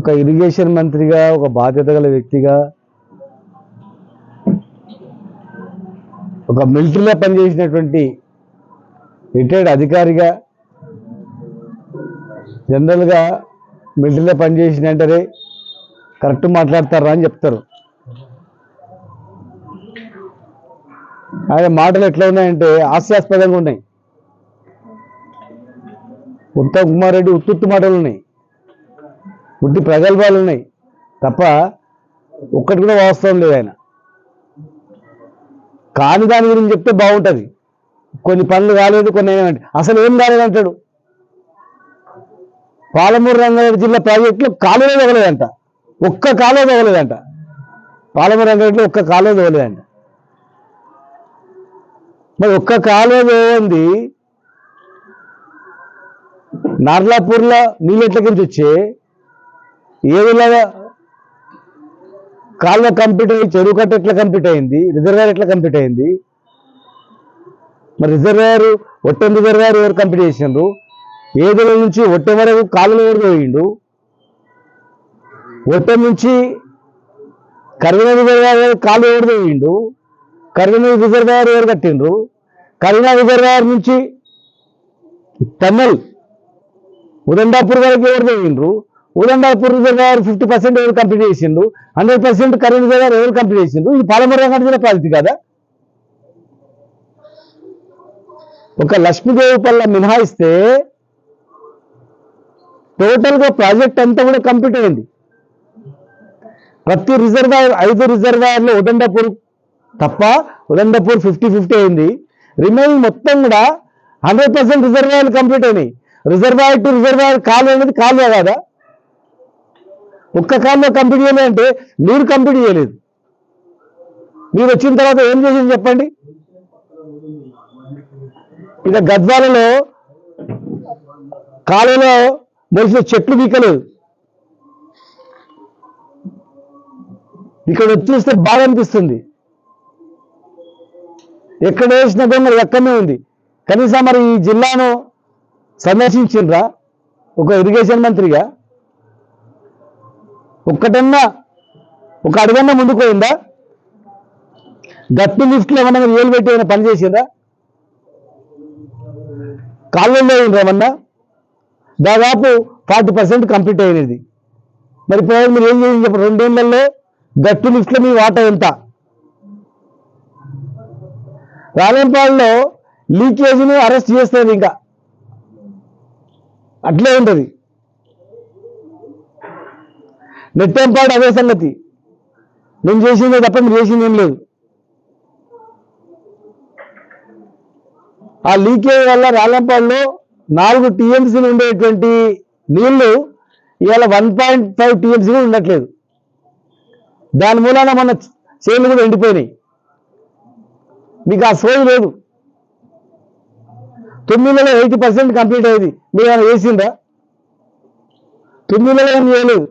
ఒక ఇరిగేషన్ మంత్రిగా ఒక బాధ్యత గల వ్యక్తిగా ఒక మిలిటరీలో పనిచేసినటువంటి రిటైర్డ్ అధికారిగా జనరల్గా మిలిటరీలో పనిచేసిన అంటే కరెక్ట్ మాట్లాడతారా అని చెప్తారు. ఆయన మాటలు ఎట్లా ఉన్నాయంటే హాస్యాస్పదంగా ఉన్నాయి. ఉత్తమ్ కుమార్ రెడ్డి ఉత్తుత్తు మాటలు ఉన్నాయి. ఉట్టి ప్రగల్భాలు ఉన్నాయి. తప్ప ఒక్కటి కూడా వాస్తవం లేదు ఆయన. కాని దాని గురించి చెప్తే బాగుంటుంది. కొన్ని పనులు కాలేదు కొన్ని ఏమంటే అసలు ఏం కాలేదంటాడు పాలమూరు రంగారెడ్డి జిల్లా ప్రాజెక్టులో కాలువే తగలేదంట. ఒక్క కాలువ తగలేదంట. పాలమూరు రంగారెడ్డిలో ఒక్క కాలువ తగలేదంట. మరి ఒక్క కాలువ ఉంది నార్లాపూర్లో నీళ్ళు ఎట్ల కింద వచ్చే ఏదిలాగా కాలువ కంప్లీట్ అయ్యి చెరువు కట్ట ఎట్లా కంప్లీట్ అయింది? రిజర్వేర్ ఎట్లా కంప్లీట్ అయింది? మరి రిజర్వాయర్ ఒట్టెం రిజర్వాయర్ ఎవరు కంప్లీట్ చేసిండ్రు? ఏదుల నుంచి ఒట్టెం వరకు కాలువలు ఎవరు పోయిండు ఒట్టెం నుంచి కరీనా రిజర్వాయర్ కాలువ ఎవరు పోయిండు కరీనా రిజర్వేర్ ఎవరు కట్టిండ్రు? కరీనా రిజర్వేర్ నుంచి టన్నల్ ఉదండాపూర్ వరకు ఎవరు పోయిండ్రు ఉదండాపూర్ గారు ఫిఫ్టీ పర్సెంట్ ఎవరు కంప్లీట్ చేసిండ్రు? హండ్రెడ్ పర్సెంట్ కరీంనగర్ గారు ఎవరు కంప్లీట్ చేసిండ్రు? ఇది పాలమూరు రంగారెడ్డి జిల్లా ప్రాజెక్ట్ కదా? ఒక లక్ష్మీదేవి పల్ల మినహాయిస్తే టోటల్గా ప్రాజెక్ట్ అంతా కూడా కంప్లీట్ అయింది. ప్రతి రిజర్వాయర్ ఐదు రిజర్వాయర్లు ఉదండపూర్ తప్ప ఉదండపూర్ ఫిఫ్టీ ఫిఫ్టీ అయింది. రిమైనింగ్ మొత్తం కూడా హండ్రెడ్ పర్సెంట్ రిజర్వాయర్లు కంప్లీట్ అయినాయి. రిజర్వాయర్ టు రిజర్వాయర్ కాలు అనేది కాలువ కదా? ఒక్క కాలువ కంప్లీట్ చేయాలంటే మీరు కంప్లీట్ చేయలేదు. మీరు వచ్చిన తర్వాత ఏం చేసింది చెప్పండి? ఇక గద్వాలలో కాలువలో మొలిసిన చెట్లు బీకలేదు ఇక్కడ వచ్చేస్తే బాగా అనిపిస్తుంది. ఎక్కడ వేసిన దొంగ ఎక్కడనే ఉంది. కనీసం మరి ఈ జిల్లాను సందర్శించిండ్రా? ఒక ఇరిగేషన్ మంత్రిగా? ఒక్కటన్నా ఒక అడుగన్నా ముందుకు పోయిందా? గట్టి లిఫ్ట్లో ఏమన్నా ఏలు పెట్టి ఏమైనా పని చేసిందా? కాళ్ళల్లో ఏమన్నా దాదాపు ఫార్టీ పర్సెంట్ కంప్లీట్ అయినది. మరి ఇప్పుడు మీరు ఏం చేసి చెప్పండి రెండేళ్ళలో గట్టి లిఫ్ట్లో మీ వాటా ఎంత? రాజంపాడులో లీకేజీని అరెస్ట్ చేస్తుంది ఇంకా. అట్లే ఉంటుంది. నెట్టంపాడు అదే సంగతి. నేను చేసిందే తప్ప మీరు చేసింది ఏం లేదు. ఆ లీకేజ్ వల్ల రాలంపాడులో నాలుగు టీఎంసీలు ఉండేటువంటి నీళ్ళు ఇవాళ వన్ పాయింట్ ఫైవ్ టీఎంసీ కూడా ఉండట్లేదు. దాని మూలాన మన చేలు కూడా ఎండిపోయినాయి. మీకు ఆ సోయి లేదు. తొమ్మిదిలో ఎయిటీ పర్సెంట్ కంప్లీట్ అయ్యేది మీరు ఏమైనా వేసిందా తొమ్మిదిలో ఏం చేయలేదు.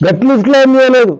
గట్లు లిఫ్ట్లో ఏం చేయలేదు